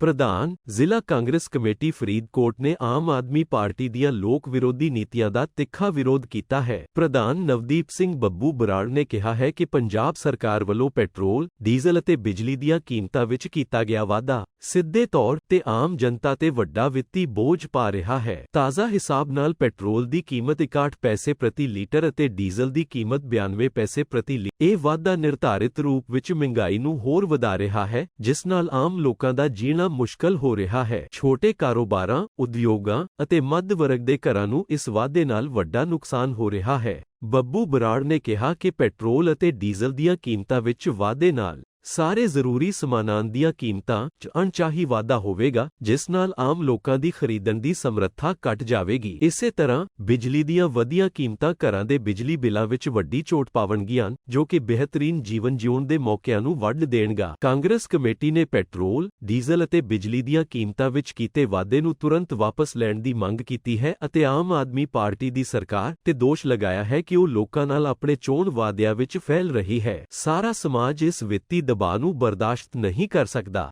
ਪ੍ਰਧਾਨ, ਜ਼ਿਲ੍ਹਾ ਕਾਂਗਰਸ ਕਮੇਟੀ ਫਰੀਦਕੋਟ ਨੇ ਆਮ ਆਦਮੀ ਪਾਰਟੀ ਦੀਆਂ ਲੋਕ ਵਿਰੋਧੀ ਨੀਤੀਆਂ ਦਾ ਤਿੱਖਾ ਵਿਰੋਧ ਕੀਤਾ ਹੈ। ਪ੍ਰਧਾਨ ਨਵਦੀਪ ਸਿੰਘ ਬੱਬੂ ਬਰਾੜ ਨੇ ਕਿਹਾ ਹੈ ਕਿ ਪੰਜਾਬ ਸਰਕਾਰ ਵੱਲੋਂ ਪੈਟਰੋਲ, ਡੀਜ਼ਲ ਅਤੇ ਬਿਜਲੀ ਦੀਆਂ ਕੀਮਤਾਂ ਵਿੱਚ ਕੀਤਾ ਗਿਆ ਵਾਧਾ ਸਿੱਧੇ ਤੌਰ ਤੇ ਆਮ ਜਨਤਾ ਤੇ ਵੱਡਾ ਵਿੱਤੀ ਬੋਝ ਪਾ ਰਿਹਾ ਹੈ। ਤਾਜ਼ਾ ਹਿਸਾਬ ਨਾਲ ਪੈਟਰੋਲ ਦੀ ਕੀਮਤ 61 ਪੈਸੇ ਪ੍ਰਤੀ ਲੀਟਰ ਅਤੇ ਡੀਜ਼ਲ ਦੀ ਕੀਮਤ 92 ਪੈਸੇ ਪ੍ਰਤੀ ਲੀਟਰ ਇਹ ਵਾਧਾ ਨਿਰਧਾਰਿਤ ਰੂਪ ਵਿੱਚ ਮਹਿੰਗਾਈ ਨੂੰ ਹੋਰ ਵਧਾ ਰਿਹਾ ਹੈ, ਜਿਸ ਨਾਲ ਆਮ ਲੋਕਾਂ ਦਾ ਜੀਣਾ ਮੁਸ਼ਕਲ ਹੋ ਰਿਹਾ ਹੈ। ਛੋਟੇ ਕਾਰੋਬਾਰਾਂ, ਉਦਯੋਗਾਂ ਅਤੇ ਮੱਧ ਵਰਗ ਦੇ ਘਰਾਂ ਨੂੰ ਇਸ ਵਾਧੇ ਨਾਲ ਵੱਡਾ ਨੁਕਸਾਨ ਹੋ ਰਿਹਾ ਹੈ। ਬੱਬੂ ਬਰਾੜ ਨੇ ਕਿਹਾ ਕਿ ਪੈਟਰੋਲ ਅਤੇ ਡੀਜ਼ਲ ਦੀਆਂ ਕੀਮਤਾਂ ਵਿੱਚ ਵਾਧੇ ਨਾਲ ਸਾਰੇ ਜ਼ਰੂਰੀ ਸਮਾਨਾਂ ਦੀਆਂ ਕੀਮਤਾਂ 'ਚ ਅਣਚਾਹੀ ਵਾਧਾ ਹੋਵੇਗਾ, ਜਿਸ ਨਾਲ ਆਮ ਲੋਕਾਂ ਦੀ ਖਰੀਦਣ ਦੀ ਸਮਰੱਥਾ ਘਟ ਜਾਵੇਗੀ। ਇਸੇ ਤਰ੍ਹਾਂ, ਬਿਜਲੀ ਦੀਆਂ ਵਧੀਆਂ ਕੀਮਤਾਂ ਘਰਾਂ ਦੇ ਬਿਜਲੀ ਬਿੱਲਾਂ ਵਿੱਚ ਵੱਡੀ ਚੋਟ ਪਾਵਣਗੀਆਂ, ਜੋ ਕਿ ਬਿਹਤਰੀਨ ਜੀਵਨ ਜਿਉਣ ਦੇ ਮੌਕਿਆਂ ਨੂੰ ਵੱਢ ਦੇਣਗਾ। ਕਾਂਗਰਸ ਕਮੇਟੀ ਨੇ ਪੈਟਰੋਲ, ਡੀਜ਼ਲ ਅਤੇ ਬਿਜਲੀ ਦੀਆਂ ਕੀਮਤਾਂ ਵਿੱਚ ਕੀਤੇ ਵਾਧੇ ਨੂੰ ਤੁਰੰਤ ਵਾਪਸ ਲੈਣ ਦੀ ਮੰਗ ਕੀਤੀ ਹੈ ਅਤੇ ਆਮ ਆਦਮੀ ਪਾਰਟੀ ਦੀ ਸਰਕਾਰ ਤੇ ਦੋਸ਼ ਲਗਾਇਆ ਹੈ ਕਿ ਉਹ ਲੋਕਾਂ ਨਾਲ ਆਪਣੇ ਚੋਣ ਵਾਅਦਿਆਂ ਵਿੱਚ ਫੈਲ ਰਹੀ ਹੈ। ਸਾਰਾ ਸਮਾਜ ਇਸ ਵਿੱਤੀ ਦਬਾਅ ਨੂੰ ਬਰਦਾਸ਼ਤ ਨਹੀਂ ਕਰ ਸਕਦਾ।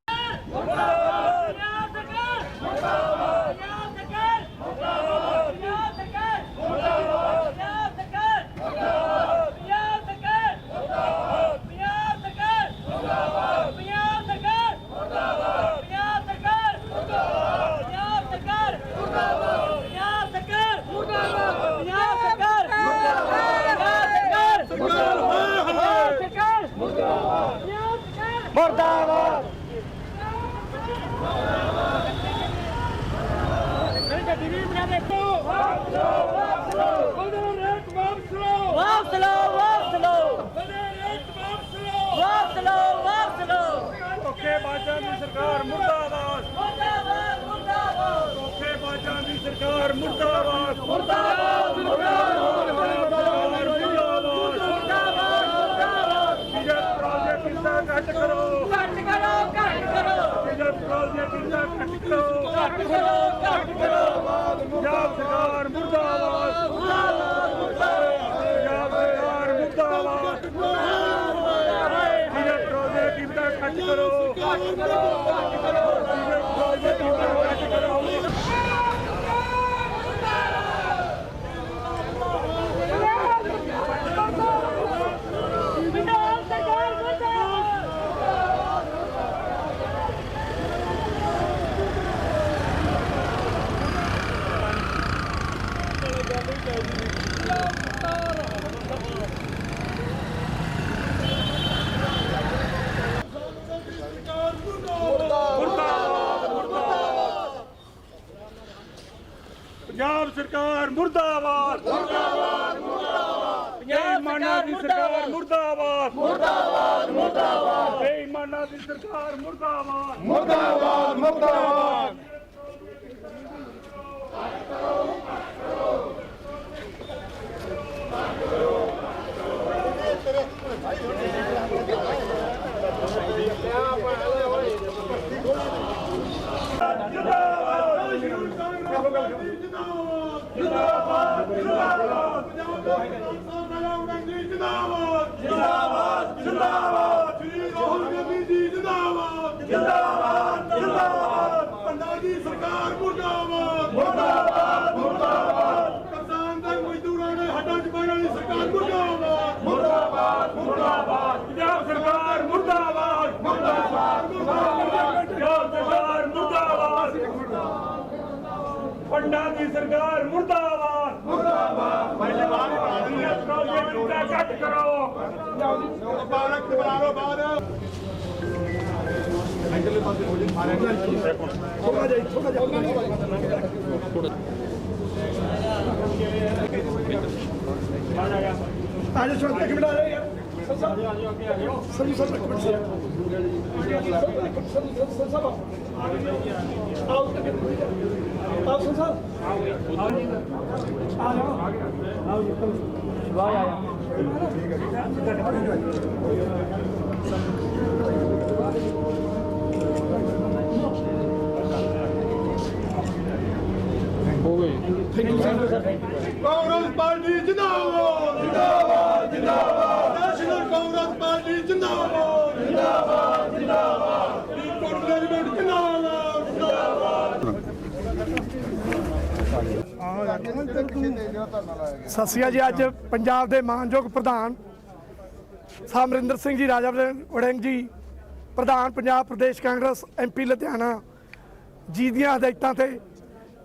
ਵਾਪਸ ਵਾਪਸ ਵਾਪਸ ਲਓ ਵਾਪਸ ਦੀ ਸਰਕਾਰ ਮੁਰਦਾਬਾਦ ਮੁਰਦਾਬਾਦ ਮੁਰਦਾਬਾਦ ਧੋਖੇ ਦੀ ਸਰਕਾਰ ਮੁਰਦਾਬਾਦ ਮੁਰਦਾਬਾਦ ਮੁਰਦਾਬਾਦ ਮੁਰਦਾਬਾਦ ਮੁਰਦਾਬਾਦ ਬੀਜੇਪੀ ਪ੍ਰੋਜੈਕਟ ਕਿੰਨਾ ਘੱਟ ਕਰੋ ਘੱਟ ਕਰੋ ਘੱਟ ਕਰੋ ਬੀਜੇਪੀ ਪ੍ਰੋਜੈਕਟ ਕਿੰਨਾ ਘੱਟ ਕਰੋ ਘੱਟ ਕਰੋ ਘੱਟ ਕਰੋ ਪੰਜਾਬ ਸਰਕਾਰ ਮੁਰਦਾਬਾਦ ਪੰਜਾਬ ਸਰਕਾਰ ਮੁਰਦਾਬਾਦ ਬੀਜੇਪੀ ਪ੍ਰੋਜੈਕਟ ਕਿੰਨਾ ਘੱਟ ਕਰੋ ਘੱਟ ਕਰੋ ਘੱਟ ਕਰੋ ਬੀਜੇਪੀ ਪ੍ਰੋਜੈਕਟ ਕਿੰਨਾ ਘੱਟ ਕਰੋ ਪੰਜਾਬ ਸਰਕਾਰ ਮੁਰਦਾਬਾਦ ਪੰਜਾਬ ਸਰਕਾਰ ਮੁਰਦਾਬਾਦ। ਮੁਰਦਾਬਾਦ ਮੁਰਦਾਬਾਦ। ਬੇਈਮਾਨਾਂ ਦੀ ਸਰਕਾਰ ਮੁਰਦਾਬਾਦ। ਮੁਰਦਾਬਾਦ। ਮੁਰਦਾਬਾਦ ਬੇਈਮਾਨਾਂ ਦੀ ਸਰਕਾਰ ਮੁਰਦਾਬਾਦ। ਮੁਰਦਾਬਾਦ ਮੁਰਦਾਬਾਦ। ਜਿੰਦਾਬਾਦ ਜਿੰਦਾਬਾਦ। ਜਿੰਦਾਬਾਦ ਸ਼੍ਰੀ ਰਾਹੁਲ ਗਾਂਧੀ ਜੀ ਜਿੰਦਾਬਾਦ। ਜਿੰਦਾਬਾਦ ਜਿੰਦਾਬਾਦ। ਪੰਡਾ ਦੀ ਸਰਕਾਰ ਮੁਰਦਾਬਾਦ। ਮੁਰਦਾਬਾਦ ਮੁਰਦਾਬਾਦ। ਕਿਸਾਨ ਤੇ ਮਜ਼ਦੂਰਾਂ ਨੇ ਹੱਡਾਂ 'ਚ ਪਾਉਣ ਵਾਲੀ ਸਰਕਾਰ ਮੁਰਦਾਬਾਦ। ਮੁਰਦਾਬਾਦ ਮੁਰਦਾਬਾਦ। ਪੰਜਾਬ ਸਰਕਾਰ ਮੁਰਦਾਬਾਦ। ਮੁਰਦਾਬਾਦ ਮੁਰਦਾਬਾਦ ਪੰਜਾਬ ਸਰਕਾਰ ਮੁਰਦਾਬਾਦ ਪੰਡਾ ਦੀ ਸਰਕਾਰ ਮੁਰਦਾਬਾਦ ਮੁਰਦਾਬਾਦ ਪਹਿਲੇ ਕੱਟ ਕਰੋ ਬਾਰਕ ਬਣਾ ਲਓ ਬਾਹਰ ਆਜੋ ਛੋਟੇ ਇੱਕ ਮਿੰਟ ਆ ਰਹੇ ਯਾਰ ਸਰ ਸਾਹਿਬ ਆਜੋ ਅੱਗੇ ਆ ਜਾਓ ਸਰ ਸਰ ਇੱਕ ਮਿੰਟ ਸਰ ਸਰ ਸਾਹਿਬ ਆਓ ਆਓ ਸਰ ਸਾਹਿਬ ਆ ਜਾਓ ਆਓ ਜੀ ਵਾਹ ਆਇਆ ਕਾਂਗਰਸ ਪਾਰਟੀ ਜਿੰਦਾਬਾਦ ਜਿੰਦਾਬਾਦ ਜਿੰਦਾਬਾਦ ਨੈਸ਼ਨਲ ਕਾਂਗਰਸ ਪਾਰਟੀ ਜਿੰਦਾਬਾਦ ਜਿੰਦਾਬਾਦ ਜਿੰਦਾਬਾਦ ਰਿਪੋਰਟ ਮੈਨੇਜਮੈਂਟ ਜਿੰਦਾਬਾਦ ਸਤਿ ਸ਼੍ਰੀ ਅਕਾਲ ਜੀ, ਅੱਜ ਪੰਜਾਬ ਦੇ ਮਾਨਯੋਗ ਪ੍ਰਧਾਨ ਸਾਹਿਬ ਸਿੰਘ ਜੀ, ਰਾਜਾ ਵੜਿੰਗ ਜੀ, ਪ੍ਰਧਾਨ ਪੰਜਾਬ ਪ੍ਰਦੇਸ਼ ਕਾਂਗਰਸ ਐਮਪੀ ਲੁਧਿਆਣਾ ਜੀ ਦੀਆਂ ਹਦਾਇਤਾਂ ਤੇ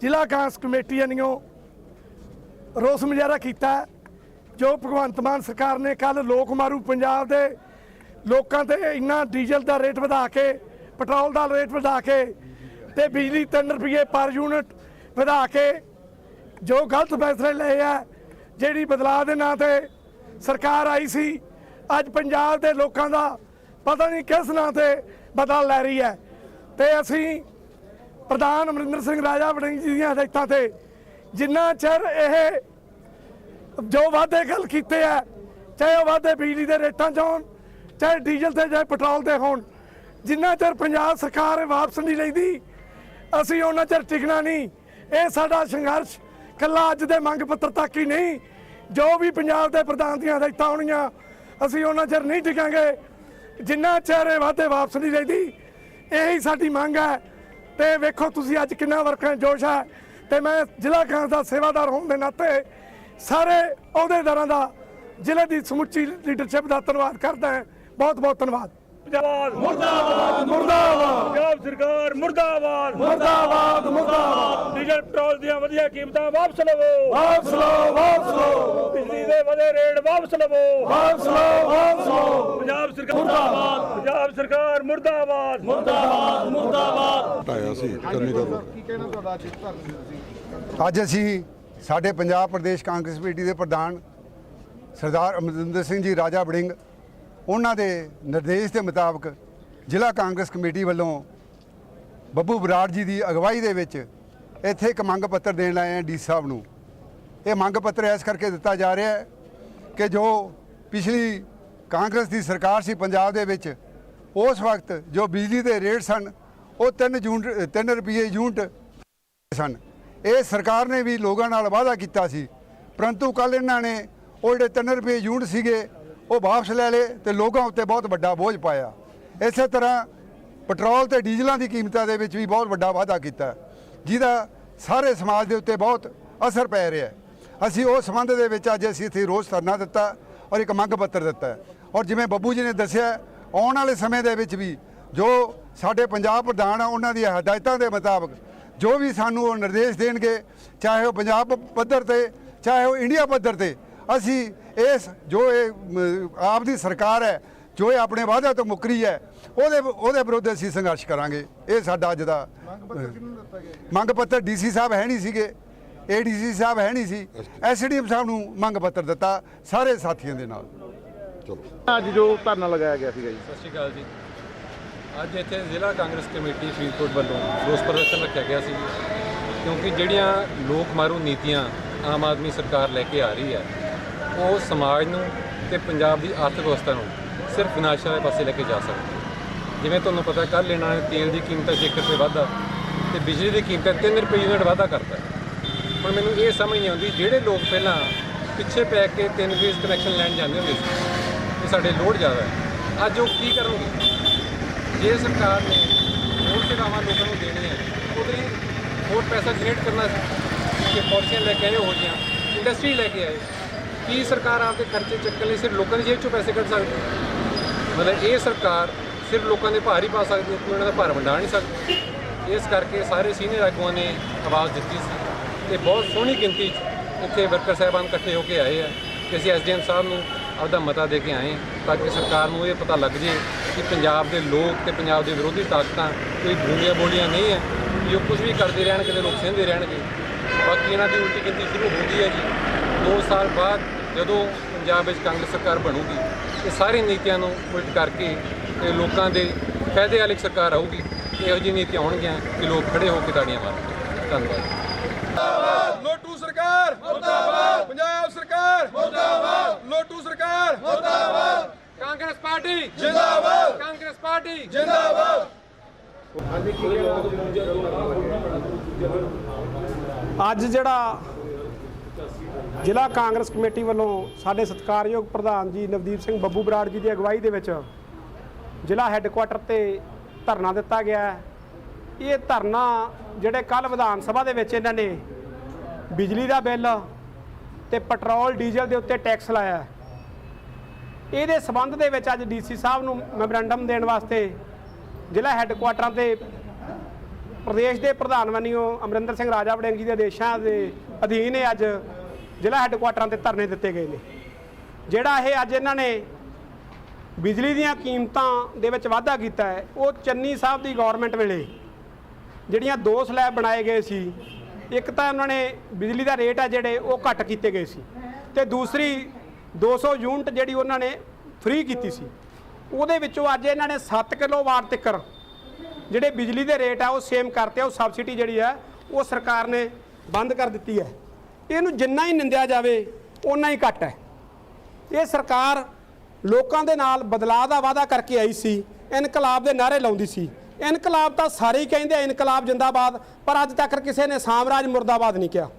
ਜ਼ਿਲ੍ਹਾ ਕਾਂਗਰਸ ਕਮੇਟੀ ਵੱਲੋਂ ਰੋਸ ਮੁਜ਼ਾਹਰਾ ਕੀਤਾ ਜੋ ਭਗਵੰਤ ਮਾਨ ਸਰਕਾਰ ਨੇ ਕੱਲ ਲੋਕ ਮਾਰੂ ਪੰਜਾਬ ਦੇ ਲੋਕਾਂ ਤੇ ਇੰਨਾ ਡੀਜ਼ਲ ਦਾ ਰੇਟ ਵਧਾ ਕੇ, ਪੈਟਰੋਲ ਦਾ ਰੇਟ ਵਧਾ ਕੇ ਤੇ ਬਿਜਲੀ 3 ਰੁਪਏ ਪਰ ਯੂਨਿਟ ਵਧਾ ਕੇ ਜੋ ਗਲਤ ਫੈਸਲੇ ਲਏ ਆ, ਜਿਹੜੀ ਬਦਲਾਅ ਦੇ ਨਾਂ ਤੇ ਸਰਕਾਰ ਆਈ ਸੀ, ਅੱਜ ਪੰਜਾਬ ਦੇ ਲੋਕਾਂ ਦਾ ਪਤਾ ਨਹੀਂ ਕਿਸ ਨਾਂ ਤੇ ਬਦਲਾ ਲੈ ਰਹੀ ਹੈ। ਤੇ ਅਸੀਂ ਪ੍ਰਧਾਨ ਅਮਰਿੰਦਰ ਸਿੰਘ ਰਾਜਾ ਵੜਿੰਗ ਜੀ ਦੀਆਂ ਹਦਾਇਤਾਂ ਤੇ ਜਿੰਨਾ ਚਿਰ ਇਹ ਜੋ ਵਾਅਦੇ ਗੱਲ ਕੀਤੇ ਆ, ਚਾਹੇ ਉਹ ਵਾਅਦੇ ਬਿਜਲੀ ਦੇ ਰੇਟਾਂ 'ਚ ਹੋਣ, ਚਾਹੇ ਡੀਜ਼ਲ ਤੇ ਚਾਹੇ ਪੈਟਰੋਲ ਤੇ ਹੋਣ, ਜਿੰਨਾ ਚਿਰ ਪੰਜਾਬ ਸਰਕਾਰ ਵਾਪਸ ਨਹੀਂ ਲੈਂਦੀ, ਅਸੀਂ ਉਹਨਾਂ ਚਿਰ ਟਿਕਣਾ ਨਹੀਂ। ਇਹ ਸਾਡਾ ਸੰਘਰਸ਼ ਕੱਲਾ ਅੱਜ ਦੇ ਮੰਗ ਪੱਤਰ ਤੱਕ ਹੀ ਨਹੀਂ। ਜੋ ਵੀ ਪੰਜਾਬ ਦੇ ਪ੍ਰਧਾਨ ਦੀਆਂ ਹਦਾਇਤਾਂ ਹੋਣੀਆਂ, ਅਸੀਂ ਉਹਨਾਂ ਚਿਰ ਨਹੀਂ ਟਿਕਾਂਗੇ। ਜਿੰਨਾ ਚਿਰ ਇਹ ਵਾਪਸ ਨਹੀਂ ਲੈਂਦੀ, ਇਹੀ ਸਾਡੀ ਮੰਗ ਹੈ। ਤੇ ਵੇਖੋ ਤੁਸੀਂ ਅੱਜ ਕਿੰਨਾ ਵਰਕਾਂ ਜੋਸ਼ ਹੈ। ਤੇ ਮੈਂ ਜ਼ਿਲ੍ਹਾ ਕਾਂਗਰਸ ਦਾ ਸੇਵਾਦਾਰ ਹੋਣ ਦੇ ਨਾਤੇ ਸਾਰੇ ਅਹੁਦੇਦਾਰਾਂ ਦਾ ਜ਼ਿਲ੍ਹੇ ਦੀ ਸਮੁੱਚੀ ਲੀਡਰਸ਼ਿਪ ਦਾ ਧੰਨਵਾਦ ਕਰਦਾ ਹਾਂ। ਬਹੁਤ ਬਹੁਤ ਧੰਨਵਾਦ। ਮੁਰਦਾਬਾਦ। ਮੁਰਦਾਬਾਦ ਮੁਰਦਾਬਾਦ। ਪੰਜਾਬ ਸਰਕਾਰ ਮੁਰਦਾਬਾਦ। ਮੁਰਦਾਬਾਦ ਮੁਰਦਾਬਾਦ। ਡੀਜ਼ਲ ਪੈਟਰੋਲ ਦੀਆਂ ਵਧੀਆ ਕੀਮਤਾਂ ਵਾਪਸ ਲਵੋ। ਵਾਪਸ ਲਓ ਵਾਪਸ ਲਓ। ਬਿਜਲੀ ਦੇ ਵਧੇ ਰੇਟ ਵਾਪਸ ਲਵੋ। ਵਾਪਸ ਲਓ ਵਾਪਸ ਲਓ। ਪੰਜਾਬ ਸਰਕਾਰ ਮੁਰਦਾਬਾਦ। ਪੰਜਾਬ ਸਰਕਾਰ ਮੁਰਦਾਬਾਦ। ਹਟਾਇਆ ਸੀ ਕਰਨੀ ਕਰ ਅੱਜ ਅਸੀਂ ਸਾਡੇ ਪੰਜਾਬ ਪ੍ਰਦੇਸ਼ ਕਾਂਗਰਸ ਕਮੇਟੀ ਦੇ ਪ੍ਰਧਾਨ ਸਰਦਾਰ ਅਮਰਿੰਦਰ ਸਿੰਘ ਜੀ ਰਾਜਾ ਬੜਿੰਗ ਉਹਨਾਂ ਦੇ ਨਿਰਦੇਸ਼ ਦੇ ਮੁਤਾਬਕ ਜ਼ਿਲ੍ਹਾ ਕਾਂਗਰਸ ਕਮੇਟੀ ਵੱਲੋਂ ਬੱਬੂ ਬਰਾੜ ਜੀ ਦੀ ਅਗਵਾਈ ਦੇ ਵਿੱਚ ਇੱਥੇ ਇੱਕ ਮੰਗ ਪੱਤਰ ਦੇਣ ਆਏ ਹਾਂ ਡੀ ਸਾਹਿਬ ਨੂੰ। ਇਹ ਮੰਗ ਪੱਤਰ ਇਸ ਕਰਕੇ ਦਿੱਤਾ ਜਾ ਰਿਹਾ ਹੈ ਕਿ ਜੋ ਪਿਛਲੀ ਕਾਂਗਰਸ ਦੀ ਸਰਕਾਰ ਸੀ ਪੰਜਾਬ ਦੇ ਵਿੱਚ, ਉਸ ਵਕਤ ਜੋ ਬਿਜਲੀ ਦੇ ਰੇਟ ਸਨ, ਉਹ 3 ਜੂਨ 3 ਰੁਪਏ ਯੂਨਿਟ ਸਨ। ਇਹ ਸਰਕਾਰ ਨੇ ਵੀ ਲੋਕਾਂ ਨਾਲ ਵਾਅਦਾ ਕੀਤਾ ਸੀ, ਪਰੰਤੂ ਕੱਲ ਇਹਨਾਂ ਨੇ ਉਹ ਜਿਹੜੇ 3 ਰੁਪਏ ਯੂਨਿਟ ਸੀਗੇ ਉਹ ਵਾਪਸ ਲੈ ਲਏ ਤੇ ਲੋਕਾਂ ਉੱਤੇ ਬਹੁਤ ਵੱਡਾ ਬੋਝ ਪਾਇਆ। ਇਸੇ ਤਰ੍ਹਾਂ ਪੈਟਰੋਲ ਤੇ ਡੀਜ਼ਲਾਂ ਦੀ ਕੀਮਤਾਂ ਦੇ ਵਿੱਚ ਵੀ ਬਹੁਤ ਵੱਡਾ ਵਾਧਾ ਕੀਤਾ। ਜਿਹਦਾ ਸਾਰੇ ਸਮਾਜ ਦੇ ਉੱਤੇ ਬਹੁਤ ਅਸਰ ਪੈ ਰਿਹਾ ਹੈ। ਅਸੀਂ ਉਹ ਸੰਬੰਧ ਦੇ ਵਿੱਚ ਅੱਜ ਅਸੀਂ ਇੱਥੇ ਰੋਸ ਧਰਨਾ ਦਿੱਤਾ ਔਰ ਇੱਕ ਮੰਗ ਪੱਤਰ ਦਿੱਤਾ ਔਰ ਜਿਵੇਂ ਬੱਬੂ ਜੀ ਨੇ ਦੱਸਿਆ, ਆਉਣ ਵਾਲੇ ਸਮੇਂ ਦੇ ਵਿੱਚ ਵੀ ਜੋ ਸਾਡੇ ਪੰਜਾਬ ਪ੍ਰਧਾਨ ਆ, ਉਹਨਾਂ ਦੀਆਂ ਹਦਾਇਤਾਂ ਦੇ ਮੁਤਾਬਕ ਜੋ ਵੀ ਸਾਨੂੰ ਉਹ ਨਿਰਦੇਸ਼ ਦੇਣਗੇ, ਚਾਹੇ ਉਹ ਪੰਜਾਬ ਪੱਧਰ ਤੇ, ਚਾਹੇ ਉਹ ਇੰਡੀਆ ਪੱਧਰ ਤੇ ਅਸੀਂ ਇਸ ਜੋ ਇਹ ਆਪ ਦੀ ਸਰਕਾਰ ਹੈ ਜੋ ਇਹ ਆਪਣੇ ਵਾਅਦਿਆਂ ਤੋਂ ਮੁੱਕਰੀ ਹੈ ਉਹਦੇ ਉਹਦੇ ਵਿਰੁੱਧ ਅਸੀਂ ਸੰਘਰਸ਼ ਕਰਾਂਗੇ। ਇਹ ਸਾਡਾ ਅੱਜ ਦਾ ਮੰਗ ਪੱਤਰ ਡੀਸੀ ਸਾਹਿਬ ਹੈ ਨਹੀਂ ਸੀਗੇ। ਏਡੀਸੀ ਸਾਹਿਬ ਹੈ ਨਹੀਂ ਸੀ। ਐਸਡੀਐਮ ਸਾਹਿਬ ਨੂੰ ਮੰਗ ਪੱਤਰ ਦਿੱਤਾ ਸਾਰੇ ਸਾਥੀਆਂ ਦੇ ਨਾਲ। ਅੱਜ ਜੋ ਧਰਨਾ ਲਗਾਇਆ ਗਿਆ ਸੀਗਾ ਜੀ। ਸਤਿ ਸ਼੍ਰੀ ਅਕਾਲ ਜੀ। ਅੱਜ ਇੱਥੇ ਜ਼ਿਲ੍ਹਾ ਕਾਂਗਰਸ ਕਮੇਟੀ ਫਰੀਦਕੋਟ ਵੱਲੋਂ ਰੋਸ ਪ੍ਰਦਰਸ਼ਨ ਰੱਖਿਆ ਗਿਆ ਸੀ ਕਿਉਂਕਿ ਜਿਹੜੀਆਂ ਲੋਕ ਮਾਰੂ ਨੀਤੀਆਂ ਆਮ ਆਦਮੀ ਸਰਕਾਰ ਲੈ ਕੇ ਆ ਰਹੀ ਹੈ ਉਹ ਸਮਾਜ ਨੂੰ ਤੇ ਪੰਜਾਬ ਦੀ ਆਰਥਿਕ ਵਿਵਸਥਾ ਨੂੰ ਸਿਰਫ ਵਿਨਾਸ਼ਾ ਵਾਲੇ ਪਾਸੇ ਲੈ ਕੇ ਜਾ ਸਕਦੀ ਜਿਵੇਂ ਤੁਹਾਨੂੰ ਪਤਾ ਕੱਲ੍ਹ ਇਹਨਾਂ ਨੇ ਤੇਲ ਦੀ ਕੀਮਤ 'ਚ 1 ਰੁਪਏ ਵਾਧਾ ਤੇ ਬਿਜਲੀ ਦੀ ਕੀਮਤ 'ਚ 3 ਰੁਪਏ ਯੂਨਿਟ ਵਾਧਾ ਕਰਦਾ ਹੁਣ ਮੈਨੂੰ ਇਹ ਸਮਝ ਨਹੀਂ ਆਉਂਦੀ ਜਿਹੜੇ ਲੋਕ ਪਹਿਲਾਂ ਪਿੱਛੇ ਪੈ ਕੇ ਤਿੰਨ ਫੇਜ਼ ਕਨੈਕਸ਼ਨ ਲੈਣ ਜਾਂਦੇ ਹੁੰਦੇ ਸੀ ਕਿ ਸਾਡੇ ਲੋਡ ਜ਼ਿਆਦਾ ਹੈ, ਅੱਜ ਉਹ ਕੀ ਕਰਨਗੇ? ਜੇ ਸਰਕਾਰ ਨੇ ਹੋਰ ਸੇਵਾਵਾਂ ਲੋਕਾਂ ਨੂੰ ਦੇਣੀਆਂ ਉਹਦੇ ਲਈ ਹੋਰ ਪੈਸਾ ਜਨਰੇਟ ਕਰਨਾ ਸੀ, ਕਿ ਪਾਲਿਸੀਆਂ ਲੈ ਕੇ ਆਏ ਹੋ ਜੀਆਂ ਇੰਡਸਟਰੀ ਲੈ ਕੇ ਆਏ। ਕੀ ਸਰਕਾਰ ਆਪਦੇ ਖਰਚੇ ਚੱਕਣ ਲਈ ਸਿਰਫ ਲੋਕਾਂ ਦੀ ਜੇਬ ਚੋਂ ਪੈਸੇ ਕੱਢ ਸਕਦੀ ਹੈ? ਮਤਲਬ ਇਹ ਸਰਕਾਰ ਸਿਰਫ ਲੋਕਾਂ ਦੇ ਭਾਰ ਹੀ ਪਾ ਸਕਦੀ ਹੈ, ਕੋਈ ਉਹਨਾਂ ਦਾ ਭਾਰ ਵੰਡਾ ਨਹੀਂ ਸਕਦੀ। ਇਸ ਕਰਕੇ ਸਾਰੇ ਸੀਨੀਅਰ ਆਗੂਆਂ ਨੇ ਆਵਾਜ਼ ਦਿੱਤੀ ਸੀ ਤੇ ਬਹੁਤ ਸੋਹਣੀ ਗਿਣਤੀ 'ਚ ਇੱਥੇ ਵਰਕਰ ਸਾਹਿਬਾਨ ਇਕੱਠੇ ਹੋ ਕੇ ਆਏ ਆ ਕਿ ਅਸੀਂ ਐਸਡੀਐਮ ਸਾਹਿਬ ਨੂੰ ਆਪਦਾ ਮਤਾ ਦੇ ਕੇ ਆਏ ਤਾਂ ਕਿ ਸਰਕਾਰ ਨੂੰ ਇਹ ਪਤਾ ਲੱਗ ਜੇ ਕਿ ਪੰਜਾਬ ਦੇ ਲੋਕ ਤੇ ਪੰਜਾਬ ਦੇ ਵਿਰੋਧੀ ਤਾਕਤਾਂ ਕੋਈ ਭੂਮੀਆਂ ਬੋਲੀਆਂ ਨਹੀਂ ਹੈ ਕਿ ਉਹ ਕੁਝ ਵੀ ਕਰਦੇ ਰਹਿਣ ਕਿਤੇ ਲੋਕ ਸਹਿੰਦੇ ਰਹਿਣਗੇ। ਬਾਕੀ ਇਹਨਾਂ ਦੀ ਉਲਟੀ ਗਿਣਤੀ ਸ਼ੁਰੂ ਹੁੰਦੀ ਹੈ ਜੀ। 2 ਸਾਲ ਬਾਅਦ ਜਦੋਂ ਪੰਜਾਬ ਵਿੱਚ ਕਾਂਗਰਸ ਸਰਕਾਰ ਬਣੂਗੀ ਇਹ ਸਾਰੀ ਨੀਤੀਆਂ ਨੂੰ ਉਲਟ ਕਰਕੇ ਤੇ ਲੋਕਾਂ ਦੇ ਫਾਇਦੇ ਵਾਲੀ ਸਰਕਾਰ ਆਊਗੀ ਇਹੋ ਜਿਹੀ ਨੀਤੀਆਂ ਆਉਣਗੀਆਂ ਕਿ ਲੋਕ ਖੜੇ ਹੋ ਕੇ ਤਾੜੀਆਂ ਮਾਰਨਗੇ ਧੰਨਵਾਦ। ਲੋਟੂ ਸਰਕਾਰ। ਮੁਰਦਾਬਾਦ। ਪੰਜਾਬ ਸਰਕਾਰ। ਮੁਰਦਾਬਾਦ। ਲੋਟੂ ਸਰਕਾਰ। ਮੁਰਦਾਬਾਦ। ਕਾਂਗਰਸ ਪਾਰਟੀ। ਜਿੰਦਾਬਾਦ। ਕਾਂਗਰਸ ਪਾਰਟੀ। ਜਿੰਦਾਬਾਦ। ਅੱਜ ਜਿਹੜਾ ਜ਼ਿਲ੍ਹਾ ਕਾਂਗਰਸ ਕਮੇਟੀ ਵੱਲੋਂ ਸਾਡੇ ਸਤਿਕਾਰਯੋਗ ਪ੍ਰਧਾਨ ਜੀ ਨਵਦੀਪ ਸਿੰਘ ਬੱਬੂ ਬਰਾੜ ਜੀ ਦੀ ਅਗਵਾਈ ਦੇ ਵਿੱਚ ਜ਼ਿਲ੍ਹਾ ਹੈੱਡਕੁਆਟਰ ਤੇ ਧਰਨਾ ਦਿੱਤਾ ਗਿਆ ਹੈ। ਇਹ ਧਰਨਾ ਜਿਹੜੇ ਕੱਲ ਵਿਧਾਨ ਸਭਾ ਦੇ ਵਿੱਚ ਇਹਨਾਂ ਨੇ ਬਿਜਲੀ ਦਾ ਬਿੱਲ ਤੇ ਪੈਟਰੋਲ, ਡੀਜ਼ਲ ਦੇ ਉੱਤੇ ਟੈਕਸ ਲਾਇਆ ਇਹਦੇ ਸਬੰਧ ਦੇ ਵਿੱਚ ਅੱਜ ਡੀਸੀ ਸਾਹਿਬ ਨੂੰ ਮੈਮੋਰੈਂਡਮ ਦੇਣ ਵਾਸਤੇ ਜ਼ਿਲ੍ਹਾ ਹੈੱਡਕੁਆਟਰਾਂ ਤੇ ਪ੍ਰਦੇਸ਼ ਦੇ ਪ੍ਰਧਾਨ ਵਨਿਓ ਅਮਰਿੰਦਰ ਸਿੰਘ ਰਾਜਾ ਵੜਿੰਗ ਜੀ ਦੇ ਆਦੇਸ਼ਾਂ ਦੇ ਅਧੀਨ ਇਹ ਅੱਜ ਜ਼ਿਲ੍ਹਾ ਹੈੱਡਕੁਆਟਰਾਂ ਤੇ ਧਰਨੇ ਦਿੱਤੇ ਗਏ ਨੇ। ਜਿਹੜਾ ਇਹ ਅੱਜ ਇਹਨਾਂ ਨੇ ਬਿਜਲੀ ਦੀਆਂ ਕੀਮਤਾਂ ਦੇ ਵਿੱਚ ਵਾਧਾ ਕੀਤਾ ਹੈ, ਉਹ ਚੰਨੀ ਸਾਹਿਬ ਦੀ ਗਵਰਨਮੈਂਟ ਵੇਲੇ ਜਿਹੜੀਆਂ ਦੋ ਸਲੈਬ ਬਣਾਏ ਗਏ ਸੀ, ਇੱਕ ਤਾਂ ਉਹਨਾਂ ਨੇ ਬਿਜਲੀ ਦਾ ਰੇਟ ਆ ਜਿਹੜੇ, ਉਹ ਘੱਟ ਕੀਤੇ ਗਏ ਸੀ ਤੇ ਦੂਸਰੀ 200 ਯੂਨਿਟ ਜਿਹੜੀ ਉਹਨਾਂ ਨੇ ਫ੍ਰੀ ਕੀਤੀ ਸੀ। ਉਹਦੇ ਵਿੱਚੋਂ ਅੱਜ ਇਹਨਾਂ ਨੇ 7 ਕਿਲੋਵਾਟ ਤੱਕਰ ਜਿਹੜੇ ਬਿਜਲੀ ਦੇ ਰੇਟ ਆ, ਉਹ ਸੇਮ ਕਰਤੇ ਉਹ ਸਬਸਿਡੀ ਜਿਹੜੀ ਆ, ਉਹ ਸਰਕਾਰ ਨੇ ਬੰਦ ਕਰ ਦਿੱਤੀ ਹੈ। ਇਹਨੂੰ ਜਿੰਨਾ ਹੀ ਨਿੰਦਿਆ ਜਾਵੇ, ਓਨਾ ਹੀ ਘੱਟ ਹੈ। ਇਹ ਸਰਕਾਰ ਲੋਕਾਂ ਦੇ ਨਾਲ ਬਦਲਾਅ ਦਾ ਵਾਅਦਾ ਕਰਕੇ ਆਈ ਸੀ, ਇਨਕਲਾਬ ਦੇ ਨਾਅਰੇ ਲਾਉਂਦੀ ਸੀ। ਇਨਕਲਾਬ ਤਾਂ ਸਾਰੇ ਹੀ ਕਹਿੰਦੇ ਆ, ਇਨਕਲਾਬ ਜਿੰਦਾਬਾਦ, ਪਰ ਅੱਜ ਤੱਕ ਕਿਸੇ ਨੇ ਸਾਮਰਾਜ ਮੁਰਦਾਬਾਦ ਨਹੀਂ ਕਿਹਾ।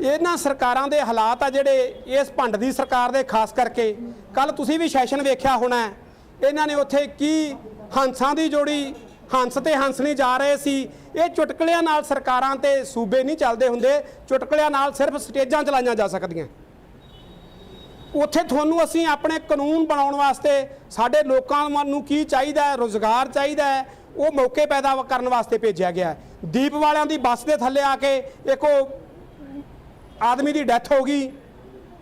ਇਹਨਾਂ ਸਰਕਾਰਾਂ ਦੇ ਹਾਲਾਤ ਆ ਜਿਹੜੇ ਇਸ ਭੰਡ ਦੀ ਸਰਕਾਰ ਦੇ, ਖਾਸ ਕਰਕੇ ਕੱਲ ਤੁਸੀਂ ਵੀ ਸੈਸ਼ਨ ਵੇਖਿਆ ਹੋਣਾ ਇਹਨਾਂ ਨੇ ਉੱਥੇ ਕੀ ਹੰਸਾਂ ਦੀ ਜੋੜੀ, ਹੰਸ ਤੇ ਹੰਸਣੀ ਜਾ ਰਹੇ ਸੀ ਇਹ ਚੁਟਕਲਿਆਂ ਨਾਲ ਸਰਕਾਰਾਂ ਤੇ ਸੂਬੇ ਨਹੀਂ ਚੱਲਦੇ ਹੁੰਦੇ। ਚੁਟਕਲਿਆਂ ਨਾਲ ਸਿਰਫ ਸਟੇਜਾਂ ਚਲਾਈਆਂ ਜਾ ਸਕਦੀਆਂ। ਉੱਥੇ ਤੁਹਾਨੂੰ ਅਸੀਂ ਆਪਣੇ ਕਾਨੂੰਨ ਬਣਾਉਣ ਵਾਸਤੇ ਸਾਡੇ ਲੋਕਾਂ ਨੂੰ ਕੀ ਚਾਹੀਦਾ ਹੈ, ਰੋਜ਼ਗਾਰ ਚਾਹੀਦਾ ਹੈ, ਉਹ ਮੌਕੇ ਪੈਦਾ ਕਰਨ ਵਾਸਤੇ ਭੇਜਿਆ ਗਿਆ ਦੀਪ ਵਾਲਿਆਂ ਦੀ ਬੱਸ ਦੇ ਥੱਲੇ ਆ ਕੇ ਇੱਕ ਉਹ ਆਦਮੀ ਦੀ ਡੈਥ ਹੋ ਗਈ।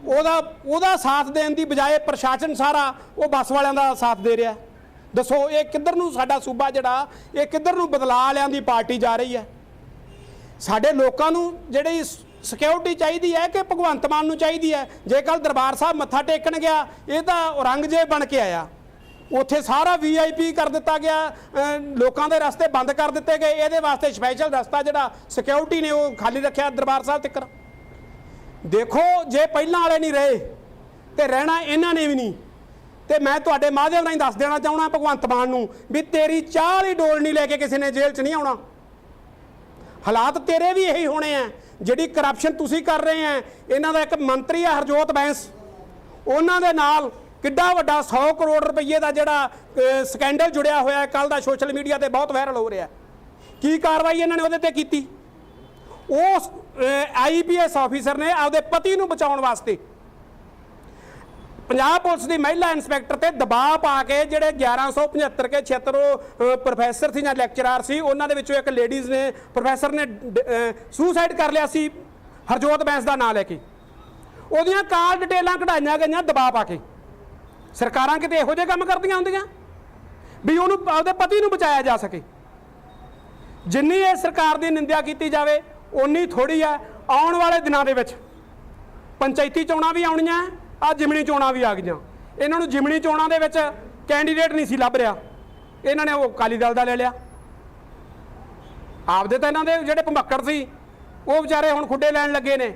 ਉਹਦਾ ਉਹਦਾ ਸਾਥ ਦੇਣ ਦੀ ਬਜਾਏ ਪ੍ਰਸ਼ਾਸਨ ਸਾਰਾ ਉਹ ਬੱਸ ਵਾਲਿਆਂ ਦਾ ਸਾਥ ਦੇ ਰਿਹਾ। ਦੱਸੋ, ਇਹ ਕਿੱਧਰ ਨੂੰ ਸਾਡਾ ਸੂਬਾ ਜਿਹੜਾ, ਇਹ ਕਿੱਧਰ ਨੂੰ ਬਦਲਾ ਵਾਲਿਆਂ ਦੀ ਪਾਰਟੀ ਜਾ ਰਹੀ ਹੈ? ਸਾਡੇ ਲੋਕਾਂ ਨੂੰ ਜਿਹੜੀ ਸਿਕਿਉਰਿਟੀ ਚਾਹੀਦੀ ਹੈ ਕਿ ਭਗਵੰਤ ਮਾਨ ਨੂੰ ਚਾਹੀਦੀ ਹੈ? ਜੇ ਕੱਲ ਦਰਬਾਰ ਸਾਹਿਬ ਮੱਥਾ ਟੇਕਣ ਗਿਆ, ਇਹ ਤਾਂ ਔਰੰਗਜ਼ੇਬ ਬਣ ਕੇ ਆਇਆ। ਉੱਥੇ ਸਾਰਾ ਵੀਆਈਪੀ ਕਰ ਦਿੱਤਾ ਗਿਆ ਲੋਕਾਂ ਦੇ ਰਸਤੇ ਬੰਦ ਕਰ ਦਿੱਤੇ ਗਏ। ਇਹਦੇ ਵਾਸਤੇ ਸਪੈਸ਼ਲ ਰਸਤਾ ਜਿਹੜਾ ਸਿਕਿਉਰਿਟੀ ਨੇ ਉਹ ਖਾਲੀ ਰੱਖਿਆ ਦਰਬਾਰ ਸਾਹਿਬ ਤੱਕ ਦੇਖੋ, ਜੇ ਪਹਿਲਾਂ ਵਾਲੇ ਨਹੀਂ ਰਹੇ, ਤੇ ਰਹਿਣਾ ਇਹਨਾਂ ਨੇ ਵੀ ਨਹੀਂ। ਤੇ ਮੈਂ ਤੁਹਾਡੇ ਮਾਧਿਅਮ ਰਾਹੀਂ ਦੱਸ ਦੇਣਾ ਚਾਹੁੰਦਾ ਭਗਵੰਤ ਮਾਨ ਨੂੰ ਵੀ ਤੇਰੀ ਚਾਹ ਵਾਲੀ ਡੋਲਣੀ ਲੈ ਕੇ ਕਿਸੇ ਨੇ ਜੇਲ੍ਹ 'ਚ ਨਹੀਂ ਆਉਣਾ। ਹਾਲਾਤ ਤੇਰੇ ਵੀ ਇਹੀ ਹੋਣੇ ਆ ਜਿਹੜੀ ਕਰਪਸ਼ਨ ਤੁਸੀਂ ਕਰ ਰਹੇ ਆ ਇਹਨਾਂ ਦਾ ਇੱਕ ਮੰਤਰੀ ਆ ਹਰਜੋਤ ਬੈਂਸ। ਉਹਨਾਂ ਦੇ ਨਾਲ ਕਿੱਡਾ ਵੱਡਾ 100 ਕਰੋੜ ਰੁਪਏ ਦਾ ਜਿਹੜਾ ਸਕੈਂਡਲ ਜੁੜਿਆ ਹੋਇਆ ਹੈ ਕੱਲ ਦਾ ਸੋਸ਼ਲ ਮੀਡੀਆ ਤੇ ਬਹੁਤ ਵਾਇਰਲ ਹੋ ਰਿਹਾ ਕੀ ਕਾਰਵਾਈ ਇਹਨਾਂ ਨੇ ਉਹਦੇ ਤੇ ਕੀਤੀ? ਉਸ ਆਈਪੀਐਸ ਆਫੀਸਰ ਨੇ ਆਪਦੇ ਪਤੀ ਨੂੰ ਬਚਾਉਣ ਵਾਸਤੇ ਪੰਜਾਬ ਪੁਲਿਸ ਦੀ ਮਹਿਲਾ ਇੰਸਪੈਕਟਰ ਤੇ ਦਬਾਅ ਪਾ ਕੇ ਜਿਹੜੇ 1175 ਕੇ 76 ਉਹ ਪ੍ਰੋਫੈਸਰ ਸੀ ਜਾਂ ਲੈਕਚਰਰ ਸੀ, ਉਹਨਾਂ ਦੇ ਵਿੱਚੋਂ ਇੱਕ ਲੇਡੀਜ਼ ਨੇ, ਪ੍ਰੋਫੈਸਰ ਨੇ ਸੁਸਾਈਡ ਕਰ ਲਿਆ ਸੀ, ਹਰਜੋਤ ਬੈਂਸ ਦਾ ਨਾਂ ਲੈ ਕੇ। ਉਹਦੀਆਂ ਕਾਲ ਡਿਟੇਲਾਂ ਕਢਾਈਆਂ ਗਈਆਂ, ਦਬਾਅ ਪਾ ਕੇ। ਸਰਕਾਰਾਂ ਕਿਤੇ ਇਹੋ ਜਿਹੇ ਕੰਮ ਕਰਦੀਆਂ ਹੁੰਦੀਆਂ? ਵੀ ਉਹਨੂੰ, ਆਪਦੇ ਪਤੀ ਨੂੰ ਬਚਾਇਆ ਜਾ ਸਕੇ। ਜਿੰਨੀ ਇਹ ਸਰਕਾਰ ਦੀ ਨਿੰਦਿਆ ਕੀਤੀ ਜਾਵੇ, ਓਨੀ ਥੋੜੀ ਹੈ। ਆਉਣ ਵਾਲੇ ਦਿਨਾਂ ਦੇ ਵਿੱਚ, ਪੰਚਾਇਤੀ ਚੋਣਾਂ ਵੀ ਆਉਣੀਆਂ ਆ ਜਿਮਣੀ ਚੋਣਾਂ ਵੀ ਆ ਗਈਆਂ। ਇਹਨਾਂ ਨੂੰ ਜਿਮਣੀ ਚੋਣਾਂ ਦੇ ਵਿੱਚ ਕੈਂਡੀਡੇਟ ਨਹੀਂ ਸੀ ਲੱਭ ਰਿਹਾ। ਇਹਨਾਂ ਨੇ ਉਹ ਅਕਾਲੀ ਦਲ ਦਾ ਲੈ ਲਿਆ। ਆਪਦੇ ਤਾਂ ਇਹਨਾਂ ਦੇ ਜਿਹੜੇ ਭਮੱਕੜ ਸੀ, ਉਹ ਵਿਚਾਰੇ ਹੁਣ ਖੁੱਡੇ ਲੈਣ ਲੱਗੇ ਨੇ।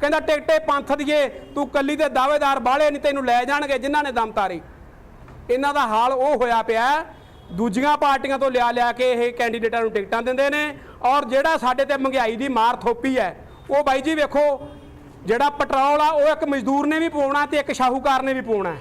ਕਹਿੰਦਾ ਟਿਕਟੇ ਪੰਥ ਦੀਏ, ਤੂੰ ਕੱਲੀ ਦੇ ਦਾਅਵੇਦਾਰ ਬਾਹਲੇ ਨਹੀਂ ਤੈਨੂੰ ਲੈ ਜਾਣਗੇ ਜਿਨ੍ਹਾਂ ਨੇ ਦਮ ਤਾਰੀ। ਇਹਨਾਂ ਦਾ ਹਾਲ ਉਹ ਹੋਇਆ ਪਿਆ ਦੂਜੀਆਂ ਪਾਰਟੀਆਂ ਤੋਂ ਲਿਆ ਲਿਆ ਕੇ ਇਹ ਕੈਂਡੀਡੇਟਾਂ ਨੂੰ ਟਿਕਟਾਂ ਦਿੰਦੇ ਨੇ। ਔਰ ਜਿਹੜਾ ਸਾਡੇ ਤੇ ਮਹਿੰਗਾਈ ਦੀ ਮਾਰ ਥੋਪੀ ਹੈ, ਉਹ ਬਾਈ ਜੀ ਵੇਖੋ ਜਿਹੜਾ ਪੈਟਰੋਲ ਆ, ਉਹ ਇੱਕ ਮਜ਼ਦੂਰ ਨੇ ਵੀ ਪਵਾਉਣਾ ਤੇ ਇੱਕ ਸ਼ਾਹੂਕਾਰ ਨੇ ਵੀ ਪਵਾਉਣਾ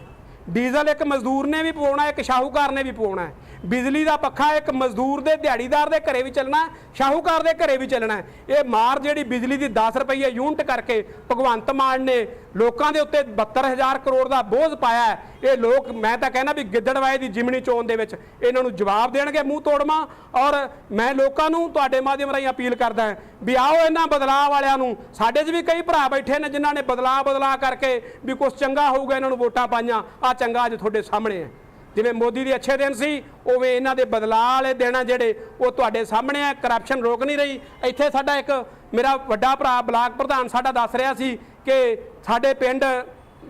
ਡੀਜ਼ਲ ਇੱਕ ਮਜ਼ਦੂਰ ਨੇ ਵੀ ਪਵਾਉਣਾ ਇੱਕ ਸ਼ਾਹੂਕਾਰ ਨੇ ਵੀ ਪਵਾਉਣਾ ਬਿਜਲੀ ਦਾ ਪੱਖਾ ਇੱਕ ਮਜ਼ਦੂਰ ਦੇ ਦਿਹਾੜੀਦਾਰ ਦੇ ਘਰੇ ਵੀ ਚੱਲਣਾ, ਸ਼ਾਹੂਕਾਰ ਦੇ ਘਰੇ ਵੀ ਚੱਲਣਾ ਇਹ ਮਾਰ ਜਿਹੜੀ ਬਿਜਲੀ ਦੀ 10 ਰੁਪਏ ਯੂਨਿਟ ਕਰਕੇ ਭਗਵੰਤ ਮਾਨ ਨੇ ਲੋਕਾਂ ਦੇ ਉੱਤੇ 72000 ਕਰੋੜ ਦਾ ਬੋਝ ਪਾਇਆ ਇਹ ਲੋਕ, ਮੈਂ ਤਾਂ ਕਹਿੰਦਾ ਵੀ ਗਿੱਦੜਵਾਏ ਦੀ ਜਿਮਣੀ ਚੋਣ ਦੇ ਵਿੱਚ ਇਹਨਾਂ ਨੂੰ ਜਵਾਬ ਦੇਣਗੇ ਮੂੰਹ ਤੋੜਮਾ ਔਰ ਮੈਂ ਲੋਕਾਂ ਨੂੰ ਤੁਹਾਡੇ ਮਾਧਿਅਮ ਰਾਹੀਂ ਅਪੀਲ ਕਰਦਾ ਵੀ ਆਓ ਇਹਨਾਂ ਬਦਲਾਅ ਵਾਲਿਆਂ ਨੂੰ, ਸਾਡੇ 'ਚ ਵੀ ਕਈ ਭਰਾ ਬੈਠੇ ਨੇ ਜਿਨ੍ਹਾਂ ਨੇ ਬਦਲਾਅ ਬਦਲਾਅ ਕਰਕੇ ਵੀ ਕੁਝ ਚੰਗਾ ਹੋਊਗਾ ਇਹਨਾਂ ਨੂੰ ਵੋਟਾਂ ਪਾਈਆਂ ਆ ਚੰਗਾ ਅੱਜ ਤੁਹਾਡੇ ਸਾਹਮਣੇ ਹੈ। ਜਿਵੇਂ ਮੋਦੀ ਦੇ ਅੱਛੇ ਦਿਨ ਸੀ, ਉਵੇਂ ਇਹਨਾਂ ਦੇ ਬਦਲਾਅ ਵਾਲੇ ਦਿਨ ਆ ਜਿਹੜੇ, ਉਹ ਤੁਹਾਡੇ ਸਾਹਮਣੇ ਆ ਕਰਪਸ਼ਨ ਰੋਕ ਨਹੀਂ ਰਹੀ। ਇੱਥੇ ਸਾਡਾ ਇੱਕ ਮੇਰਾ ਵੱਡਾ ਭਰਾ ਬਲਾਕ ਪ੍ਰਧਾਨ ਸਾਡਾ ਦੱਸ ਰਿਹਾ ਸੀ ਕਿ ਸਾਡੇ ਪਿੰਡ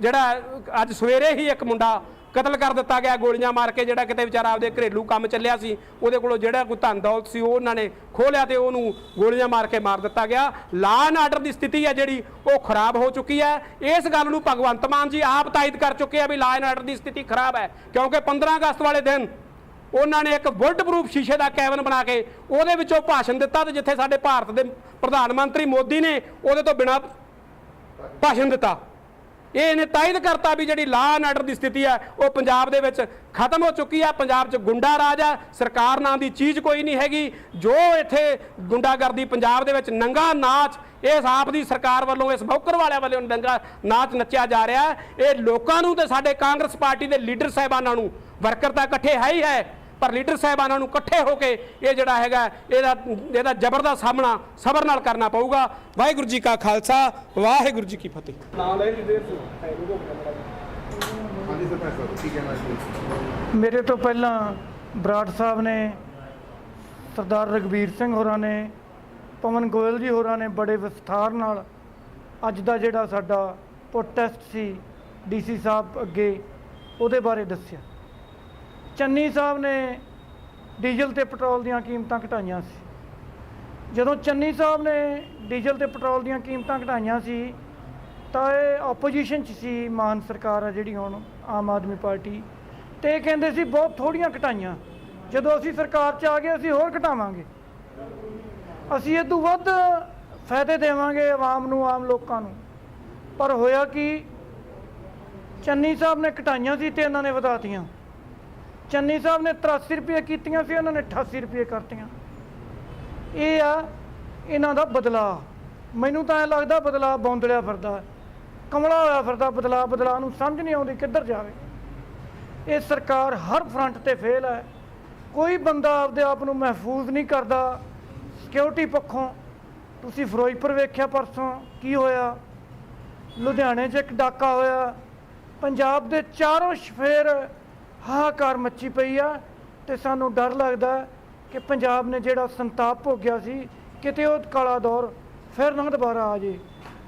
ਜਿਹੜਾ ਅੱਜ ਸਵੇਰੇ ਹੀ ਇੱਕ ਮੁੰਡਾ ਕਤਲ ਕਰ ਦਿੱਤਾ ਗਿਆ, ਗੋਲੀਆਂ ਮਾਰ ਕੇ ਜਿਹੜਾ ਕਿਤੇ ਵਿਚਾਰਾ ਆਪਦੇ ਘਰੇਲੂ ਕੰਮ ਚੱਲਿਆ ਸੀ, ਉਹਦੇ ਕੋਲੋਂ ਜਿਹੜਾ ਕੋਈ ਧਨ ਦੌਲਤ ਸੀ, ਉਹ ਉਹਨਾਂ ਨੇ ਖੋਹ ਲਿਆ ਤੇ ਉਹਨੂੰ ਗੋਲੀਆਂ ਮਾਰ ਕੇ ਮਾਰ ਦਿੱਤਾ ਗਿਆ। ਲਾ ਐਂਡ ਆਰਡਰ ਦੀ ਸਥਿਤੀ ਹੈ ਜਿਹੜੀ, ਉਹ ਖਰਾਬ ਹੋ ਚੁੱਕੀ ਹੈ। ਇਸ ਗੱਲ ਨੂੰ ਭਗਵੰਤ ਮਾਨ ਜੀ ਆਪ ਤਾਇਦ ਕਰ ਚੁੱਕੇ ਆ ਵੀ ਲਾ ਐਂਡ ਆਰਡਰ ਦੀ ਸਥਿਤੀ ਖਰਾਬ ਹੈ, ਕਿਉਂਕਿ 15 ਅਗਸਤ ਵਾਲੇ ਦਿਨ ਉਹਨਾਂ ਨੇ ਇੱਕ ਬੁਲਟ ਪ੍ਰੂਫ ਸ਼ੀਸ਼ੇ ਦਾ ਕੈਬਨ ਬਣਾ ਕੇ ਉਹਦੇ ਵਿੱਚੋਂ ਭਾਸ਼ਣ ਦਿੱਤਾ ਤੇ ਜਿੱਥੇ ਸਾਡੇ ਭਾਰਤ ਦੇ ਪ੍ਰਧਾਨ ਮੰਤਰੀ ਮੋਦੀ ਨੇ ਉਹਦੇ ਤੋਂ ਬਿਨਾਂ ਭਾਸ਼ਣ ਦਿੱਤਾ। ਇਹ ਇਹਨੇ ਤਾਇਦ ਕਰਤਾ ਵੀ ਜਿਹੜੀ ਲਾਅ ਐਂਡ ਆਰਡਰ ਦੀ ਸਥਿਤੀ ਹੈ, ਉਹ ਪੰਜਾਬ ਦੇ ਵਿੱਚ ਖਤਮ ਹੋ ਚੁੱਕੀ ਆ ਪੰਜਾਬ 'ਚ ਗੁੰਡਾ ਰਾਜ ਆ ਸਰਕਾਰ ਨਾਂ ਦੀ ਚੀਜ਼ ਕੋਈ ਨਹੀਂ ਹੈਗੀ। ਜੋ ਇੱਥੇ ਗੁੰਡਾਗਰਦੀ ਪੰਜਾਬ ਦੇ ਵਿੱਚ ਨੰਗਾ ਨਾਚ, ਇਸ ਆਪ ਦੀ ਸਰਕਾਰ ਵੱਲੋਂ, ਇਸ ਬੌਕਰ ਵਾਲਿਆਂ ਵੱਲੋਂ ਨੰਗਾ ਨਾਚ ਨੱਚਿਆ ਜਾ ਰਿਹਾ ਇਹ ਲੋਕਾਂ ਨੂੰ ਤੇ ਸਾਡੇ ਕਾਂਗਰਸ ਪਾਰਟੀ ਦੇ ਲੀਡਰ ਸਾਹਿਬਾਨਾਂ ਨੂੰ, ਵਰਕਰ ਤਾਂ ਇਕੱਠੇ ਹੈ ਹੀ ਹੈ। ਪਰ ਲੀਡਰ ਸਾਹਿਬਾਨਾਂ ਨੂੰ ਇਕੱਠੇ ਹੋ ਕੇ ਇਹ ਜਿਹੜਾ ਹੈਗਾ ਇਹਦਾ ਇਹਦਾ ਜ਼ਬਰ ਦਾ ਸਾਹਮਣਾ ਸਬਰ ਨਾਲ ਕਰਨਾ ਪਊਗਾ। ਵਾਹਿਗੁਰੂ ਜੀ ਕਾ ਖਾਲਸਾ ਵਾਹਿਗੁਰੂ ਜੀ ਕੀ ਫਤਿਹ। ਕੀ ਕਹਿਣਾ ਜੀ ਮੇਰੇ ਤੋਂ ਪਹਿਲਾਂ ਬਰਾੜ ਸਾਹਿਬ ਨੇ ਸਰਦਾਰ ਰਗਵੀਰ ਸਿੰਘ ਹੋਰਾਂ ਨੇ ਪਵਨ ਗੋਇਲ ਜੀ ਹੋਰਾਂ ਨੇ ਬੜੇ ਵਿਸਥਾਰ ਨਾਲ ਅੱਜ ਦਾ ਜਿਹੜਾ ਸਾਡਾ ਪ੍ਰੋਟੈਸਟ ਸੀ ਡੀਸੀ ਸਾਹਿਬ ਅੱਗੇ ਉਹਦੇ ਬਾਰੇ ਦੱਸਿਆ। ਚੰਨੀ ਸਾਹਿਬ ਨੇ ਡੀਜ਼ਲ ਤੇ ਪੈਟਰੋਲ ਦੀਆਂ ਕੀਮਤਾਂ ਘਟਾਈਆਂ ਸੀ। ਜਦੋਂ ਚੰਨੀ ਸਾਹਿਬ ਨੇ ਡੀਜ਼ਲ ਤੇ ਪੈਟਰੋਲ ਦੀਆਂ ਕੀਮਤਾਂ ਘਟਾਈਆਂ ਸੀ, ਤਾਂ ਇਹ ਆਪੋਜੀਸ਼ਨ 'ਚ ਸੀ, ਮਾਨ ਸਰਕਾਰ ਆ ਜਿਹੜੀ ਹੁਣ ਆਮ ਆਦਮੀ ਪਾਰਟੀ। ਤੇ ਇਹ ਕਹਿੰਦੇ ਸੀ, ਬਹੁਤ ਥੋੜੀਆਂ ਘਟਾਈਆਂ। ਜਦੋਂ ਅਸੀਂ ਸਰਕਾਰ 'ਚ ਆ ਗਏ, ਅਸੀਂ ਹੋਰ ਘਟਾਵਾਂਗੇ। ਅਸੀਂ ਇਹ ਤੋਂ ਵੱਧ ਫਾਇਦੇ ਦੇਵਾਂਗੇ ਆਵਾਮ ਨੂੰ, ਆਮ ਲੋਕਾਂ ਨੂੰ। ਪਰ ਹੋਇਆ ਕਿ? ਚੰਨੀ ਸਾਹਿਬ ਨੇ ਘਟਾਈਆਂ ਸੀ ਤੇ ਇਹਨਾਂ ਨੇ ਵਧਾਤੀਆਂ ਚੰਨੀ ਸਾਹਿਬ ਨੇ 83 ਰੁਪਏ ਕੀਤੀਆਂ ਸੀ, ਉਹਨਾਂ ਨੇ 88 ਰੁਪਏ ਕਰਤੀਆਂ। ਇਹ ਆ ਇਹਨਾਂ ਦਾ ਬਦਲਾਅ। ਮੈਨੂੰ ਤਾਂ ਐ ਲੱਗਦਾ ਬਦਲਾਅ ਬੌਂਦਲਿਆ ਫਿਰਦਾ ਕਮਲਾ ਹੋਇਆ ਫਿਰਦਾ, ਬਦਲਾਅ ਬਦਲਾਅ ਨੂੰ ਸਮਝ ਨਹੀਂ ਆਉਂਦੀ ਕਿੱਧਰ ਜਾਵੇ। ਇਹ ਸਰਕਾਰ ਹਰ ਫਰੰਟ ਤੇ ਫੇਲ ਹੈ। ਕੋਈ ਬੰਦਾ ਆਪਦੇ ਆਪ ਨੂੰ ਮਹਿਫੂਜ਼ ਨਹੀਂ ਕਰਦਾ। ਸਿਕਿਉਰਿਟੀ ਪੱਖੋਂ, ਤੁਸੀਂ ਫਿਰੋਜ਼ਪੁਰ ਵੇਖਿਆ ਪਰਸੋਂ ਕੀ ਹੋਇਆ? ਲੁਧਿਆਣੇ 'ਚ ਇੱਕ ਡਾਕਾ ਹੋਇਆ। ਪੰਜਾਬ ਦੇ ਚਾਰੋਂ ਸ਼ਫੇਰ ਹਾਹਾਕਾਰ ਮੱਚੀ ਪਈ ਆ ਤੇ ਸਾਨੂੰ ਡਰ ਲੱਗਦਾ ਕਿ ਪੰਜਾਬ ਨੇ ਜਿਹੜਾ ਸੰਤਾਪ ਭੋਗਿਆ ਸੀ, ਕਿਤੇ ਉਹ ਕਾਲਾ ਦੌਰ ਫਿਰ ਨਾ ਦੁਬਾਰਾ ਆ ਜੇ।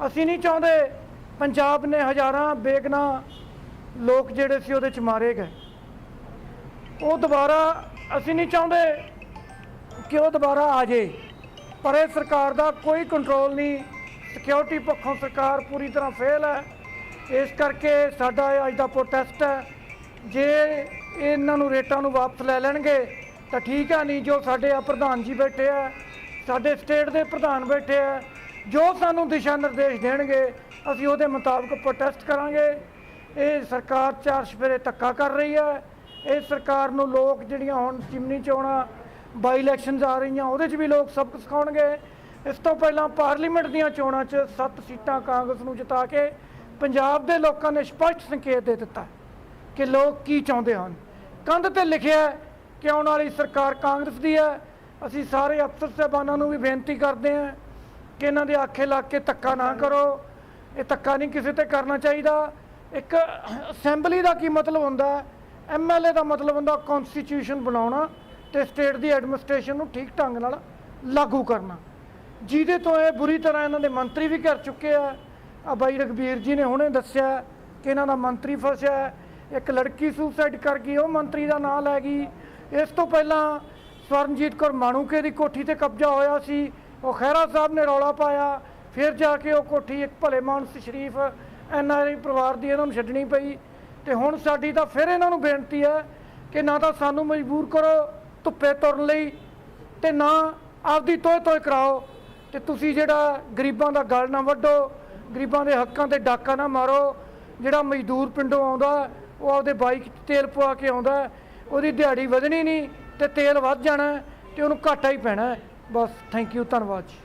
ਅਸੀਂ ਨਹੀਂ ਚਾਹੁੰਦੇ ਪੰਜਾਬ ਨੇ ਹਜ਼ਾਰਾਂ ਬੇਗਨਾ ਲੋਕ ਜਿਹੜੇ ਸੀ ਉਹਦੇ ਚ ਮਾਰੇ ਗਏ। ਉਹ ਦੁਬਾਰਾ ਅਸੀਂ ਨਹੀਂ ਚਾਹੁੰਦੇ ਕਿ ਉਹ ਦੁਬਾਰਾ ਆ ਜੇ। ਪਰ ਇਹ ਸਰਕਾਰ ਦਾ ਕੋਈ ਕੰਟਰੋਲ ਨਹੀਂ। ਸਿਕਿਉਰਿਟੀ ਪੱਖੋਂ ਸਰਕਾਰ ਪੂਰੀ ਤਰ੍ਹਾਂ ਫੇਲ ਹੈ। ਇਸ ਕਰਕੇ ਸਾਡਾ ਇਹ ਅੱਜ ਦਾ ਪ੍ਰੋਟੈਸਟ ਹੈ। ਜੇ ਇਹਨਾਂ ਨੂੰ ਰੇਟਾਂ ਨੂੰ ਵਾਪਸ ਲੈ ਲੈਣਗੇ, ਤਾਂ ਠੀਕ ਹੈ ਨਹੀਂ ਜੋ ਸਾਡੇ ਆ ਪ੍ਰਧਾਨ ਜੀ ਬੈਠੇ ਆ, ਸਾਡੇ ਸਟੇਟ ਦੇ ਪ੍ਰਧਾਨ ਬੈਠੇ ਆ, ਜੋ ਸਾਨੂੰ ਦਿਸ਼ਾ ਨਿਰਦੇਸ਼ ਦੇਣਗੇ, ਅਸੀਂ ਉਹਦੇ ਮੁਤਾਬਕ ਪ੍ਰੋਟੈਸਟ ਕਰਾਂਗੇ। ਇਹ ਸਰਕਾਰ ਚਾਰ ਸਫੇਰੇ ਧੱਕਾ ਕਰ ਰਹੀ ਹੈ ਇਹ ਸਰਕਾਰ ਨੂੰ ਲੋਕ ਜਿਹੜੀਆਂ ਹੁਣ ਚਿਮਨੀ ਚੋਣਾਂ ਬਾਈ ਇਲੈਕਸ਼ਨਸ ਆ ਰਹੀਆਂ, ਉਹਦੇ 'ਚ ਵੀ ਲੋਕ ਸਬਕ ਸਿਖਾਉਣਗੇ। ਇਸ ਤੋਂ ਪਹਿਲਾਂ ਪਾਰਲੀਮੈਂਟ ਦੀਆਂ ਚੋਣਾਂ 'ਚ 7 ਸੀਟਾਂ ਕਾਂਗਰਸ ਨੂੰ ਜਿਤਾ ਕੇ ਪੰਜਾਬ ਦੇ ਲੋਕਾਂ ਨੇ ਸਪਸ਼ਟ ਸੰਕੇਤ ਦੇ ਦਿੱਤਾ। ਕਿ ਲੋਕ ਕੀ ਚਾਹੁੰਦੇ ਹਨ। ਕੰਧ ਤੇ ਲਿਖਿਆ ਕਿ ਆਉਣ ਵਾਲੀ ਸਰਕਾਰ ਕਾਂਗਰਸ ਦੀ ਹੈ। ਅਸੀਂ ਸਾਰੇ ਅਫਸਰ ਸਾਹਿਬਾਨਾਂ ਨੂੰ ਵੀ ਬੇਨਤੀ ਕਰਦੇ ਹਾਂ ਕਿ ਇਹਨਾਂ ਦੇ ਆਖੇ ਲੱਗ ਕੇ ਧੱਕਾ ਨਾ ਕਰੋ। ਇਹ ਧੱਕਾ ਨਹੀਂ ਕਿਸੇ ਤੇ ਕਰਨਾ ਚਾਹੀਦਾ। ਇੱਕ ਅਸੈਂਬਲੀ ਦਾ ਕੀ ਮਤਲਬ ਹੁੰਦਾ ਐਮਐਲਏ ਦਾ ਮਤਲਬ ਹੁੰਦਾ ਕਨਸਟੀਟਿਊਸ਼ਨ ਬਣਾਉਣਾ ਤੇ ਸਟੇਟ ਦੀ ਐਡਮਿਨਿਸਟ੍ਰੇਸ਼ਨ ਨੂੰ ਠੀਕ ਢੰਗ ਨਾਲ ਲਾਗੂ ਕਰਨਾ। ਜਿਹਦੇ ਤੋਂ ਇਹ ਬੁਰੀ ਤਰ੍ਹਾਂ ਇਹਨਾਂ ਦੇ ਮੰਤਰੀ ਵੀ ਕਰ ਚੁੱਕੇ ਆ। ਆ ਬਾਈ ਰਗਵੀਰ ਜੀ ਨੇ ਹੁਣੇ ਦੱਸਿਆ ਕਿ ਇਹਨਾਂ ਦਾ ਮੰਤਰੀ ਫਸਿਆ ਇੱਕ ਲੜਕੀ ਸੁਸਾਈਡ ਕਰ ਗਈ, ਉਹ ਮੰਤਰੀ ਦਾ ਨਾਂ ਲੈ ਗਈ। ਇਸ ਤੋਂ ਪਹਿਲਾਂ ਸਵਰਨਜੀਤ ਕੌਰ ਮਾਣੂਕੇ ਦੀ ਕੋਠੀ ਤੇ ਕਬਜ਼ਾ ਹੋਇਆ ਸੀ। ਉਹ ਖਹਿਰਾ ਸਾਹਿਬ ਨੇ ਰੌਲਾ ਪਾਇਆ। ਫਿਰ ਜਾ ਕੇ ਉਹ ਕੋਠੀ ਇੱਕ ਭਲੇ ਮਾਨਸ ਸ਼ਰੀਫ ਐਨਆਰਆਈ ਪਰਿਵਾਰ ਦੀ ਇਹਨਾਂ ਨੂੰ ਛੱਡਣੀ ਪਈ। ਤੇ ਹੁਣ ਸਾਡੀ ਤਾਂ ਫਿਰ ਇਹਨਾਂ ਨੂੰ ਬੇਨਤੀ ਹੈ ਕਿ ਨਾ ਤਾਂ ਸਾਨੂੰ ਮਜਬੂਰ ਕਰੋ, ਧੁੱਪੇ ਤੁਰਨ ਲਈ ਤੇ ਨਾ ਆਪਦੀ ਤੋਏ ਤੋਏ ਕਰਾਓ। ਤੇ ਤੁਸੀਂ ਜਿਹੜਾ ਗਰੀਬਾਂ ਦਾ ਗਲ ਨਾ ਵੱਢੋ, ਗਰੀਬਾਂ ਦੇ ਹੱਕਾਂ ਤੇ ਡਾਕਾ ਨਾ ਮਾਰੋ, ਜਿਹੜਾ ਮਜ਼ਦੂਰ ਪਿੰਡੋਂ ਆਉਂਦਾ ਉਹ ਆਪਦੇ ਬਾਈਕ 'ਚ ਤੇਲ ਪਵਾ ਕੇ ਆਉਂਦਾ ਉਹਦੀ ਦਿਹਾੜੀ ਵਧਣੀ ਨਹੀਂ ਤੇ ਤੇਲ ਵੱਧ ਜਾਣਾ ਤੇ ਉਹਨੂੰ ਘਾਟਾ ਹੀ ਪੈਣਾ ਬਸ ਥੈਂਕ ਯੂ ਧੰਨਵਾਦ ਜੀ।